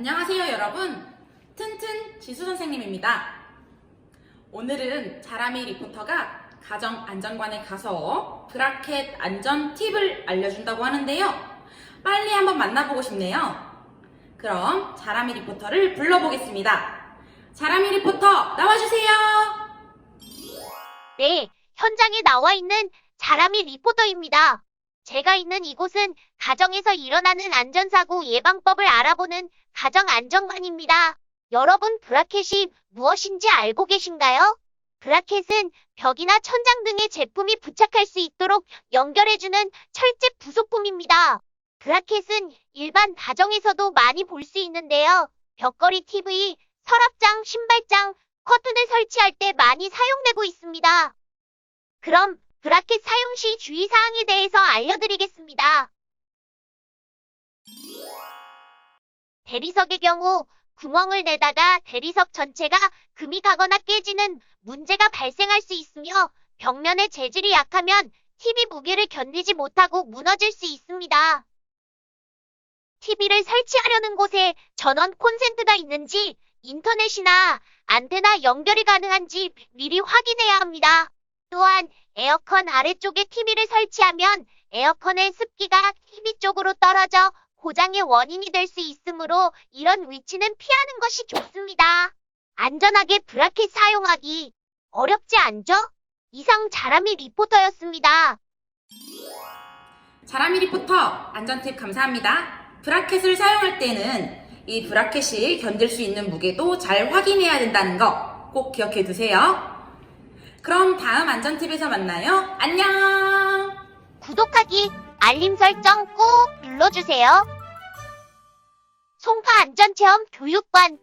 안녕하세요, 여러분. 튼튼 지수 선생님입니다. 오늘은 자라미 리포터가 가정 안전관에 가서 브라켓 안전 팁을 알려준다고 하는데요. 빨리 한번 만나보고 싶네요. 그럼 자라미 리포터를 불러보겠습니다. 자라미 리포터 나와주세요. 네, 현장에 나와 있는 자라미 리포터입니다. 제가 있는 이곳은 가정에서 일어나는 안전사고 예방법을 알아보는 가정안전관입니다. 여러분, 브라켓이 무엇인지 알고 계신가요? 브라켓은 벽이나 천장 등의 제품이 부착할 수 있도록 연결해주는 철제 부속품입니다. 브라켓은 일반 가정에서도 많이 볼 수 있는데요. 벽걸이 TV, 서랍장, 신발장, 커튼을 설치할 때 많이 사용되고 있습니다. 그럼 브라켓 사용 시 주의사항에 대해서 알려드리겠습니다. 대리석의 경우 구멍을 내다가 대리석 전체가 금이 가거나 깨지는 문제가 발생할 수 있으며 벽면의 재질이 약하면 TV 무게를 견디지 못하고 무너질 수 있습니다. TV를 설치하려는 곳에 전원 콘센트가 있는지 인터넷이나 안테나 연결이 가능한지 미리 확인해야 합니다. 또한 에어컨 아래쪽에 TV를 설치하면 에어컨의 습기가 TV 쪽으로 떨어져 고장의 원인이 될 수 있으므로 이런 위치는 피하는 것이 좋습니다. 안전하게 브라켓 사용하기 어렵지 않죠? 이상 자라미 리포터였습니다. 자라미 리포터 안전 팁 감사합니다. 브라켓을 사용할 때는 이 브라켓이 견딜 수 있는 무게도 잘 확인해야 된다는 거 꼭 기억해 두세요. 그럼 다음 안전 팁에서 만나요. 안녕! 구독하기, 알림 설정 꼭 눌러주세요. 송파 안전체험 교육관